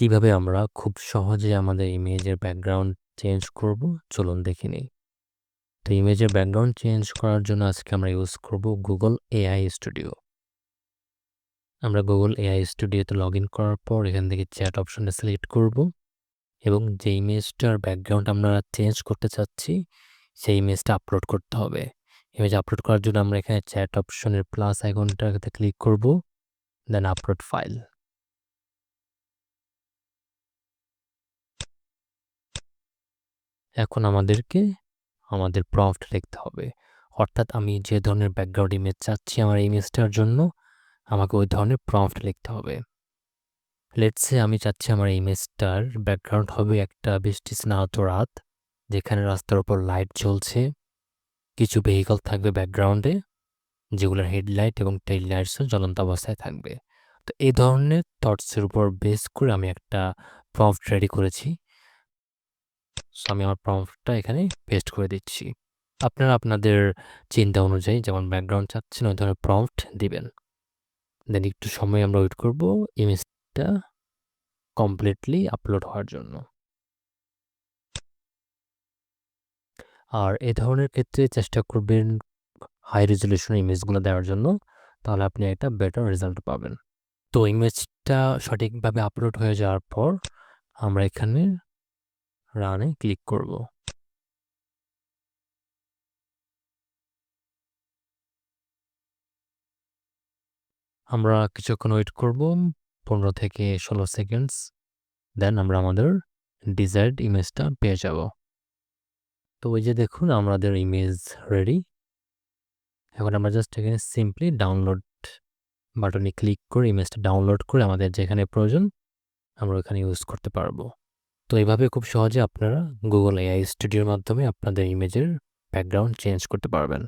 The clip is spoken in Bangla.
কীভাবে আমরা খুব সহজে আমাদের ইমেজের ব্যাকগ্রাউন্ড চেঞ্জ করব? চলুন দেখে নিই। তো ইমেজের ব্যাকগ্রাউন্ড চেঞ্জ করার জন্য আজকে আমরা ইউজ করব গুগল এআই স্টুডিও আমরা গুগল এআই স্টুডিওতে লগ ইন করার পর এখান থেকে চ্যাট অপশনটা সিলেক্ট করব এবং যে ইমেজটার ব্যাকগ্রাউন্ড আমরা চেঞ্জ করতে চাচ্ছি, সেই ইমেজটা আপলোড করতে হবে। ইমেজ আপলোড করার জন্য আমরা এখানে চ্যাট অপশনের প্লাস আইকনটাতে ক্লিক করব দেন আপলোড ফাইল এখন আমাদেরকে আমাদের প্রম্পট লিখতে হবে। অর্থাৎ আমি যে ধরনের ব্যাকগ্রাউন্ড ইমেজ চাচ্ছি আমার ইমেজটার জন্য, আমাকে ওই ধরনের প্রম্পট লিখতে হবে। লেটসে আমি চাচ্ছি আমার ইমেজটার ব্যাকগ্রাউন্ড হবে একটা বৃষ্টি স্নাত রাত, যেখানে রাস্তার ওপর লাইট জ্বলছে। কিছু ভেহিকল থাকবে ব্যাকগ্রাউন্ডে যেগুলোর হেডলাইট এবং টেইল লাইটসও জ্বলন্ত অবস্থায় থাকবে। তো এই ধরনের থটসের উপর বেস করে আমি একটা প্রম্পট রেডি করেছি। সো আমি আমার প্রম্পটটা এখানে পেস্ট করে দিচ্ছি। আপনারা আপনাদের চিন্তা অনুযায়ী যেমন ব্যাকগ্রাউন্ড চাচ্ছেন, ওই ধরনের প্রম্পট দিবেন। দেন একটু সময় আমরা ওয়েট করব ইমেজটা কমপ্লিটলি আপলোড হওয়ার জন্য। আর এ ধরনের ক্ষেত্রে চেষ্টা করবেন হাই রেজলিউশন ইমেজগুলো দেওয়ার জন্য, তাহলে আপনি একটা বেটার রেজাল্ট পাবেন। তো ইমেজটা সঠিকভাবে আপলোড হয়ে যাওয়ার পর আমরা এখানে রানে ক্লিক করব। আমরা কিছুক্ষণ ওয়েট করব, পনেরো থেকে ষোলো সেকেন্ডস দেন আমরা আমাদের ডিজায়ার্ড ইমেজটা পেয়ে যাব। তো ওই যে দেখুন, আমাদের ইমেজ রেডি এখন আমরা জাস্ট এখানে সিম্পলি ডাউনলোড বাটনে ক্লিক করে ইমেজটা ডাউনলোড করে আমাদের যেখানে প্রয়োজন, আমরা ওখানে ইউজ করতে পারব। তো এইভাবে খুব সহজে আপনারা গুগল এআই স্টুডিওর মাধ্যমে আপনাদের ইমেজের ব্যাকগ্রাউন্ড চেঞ্জ করতে পারবেন।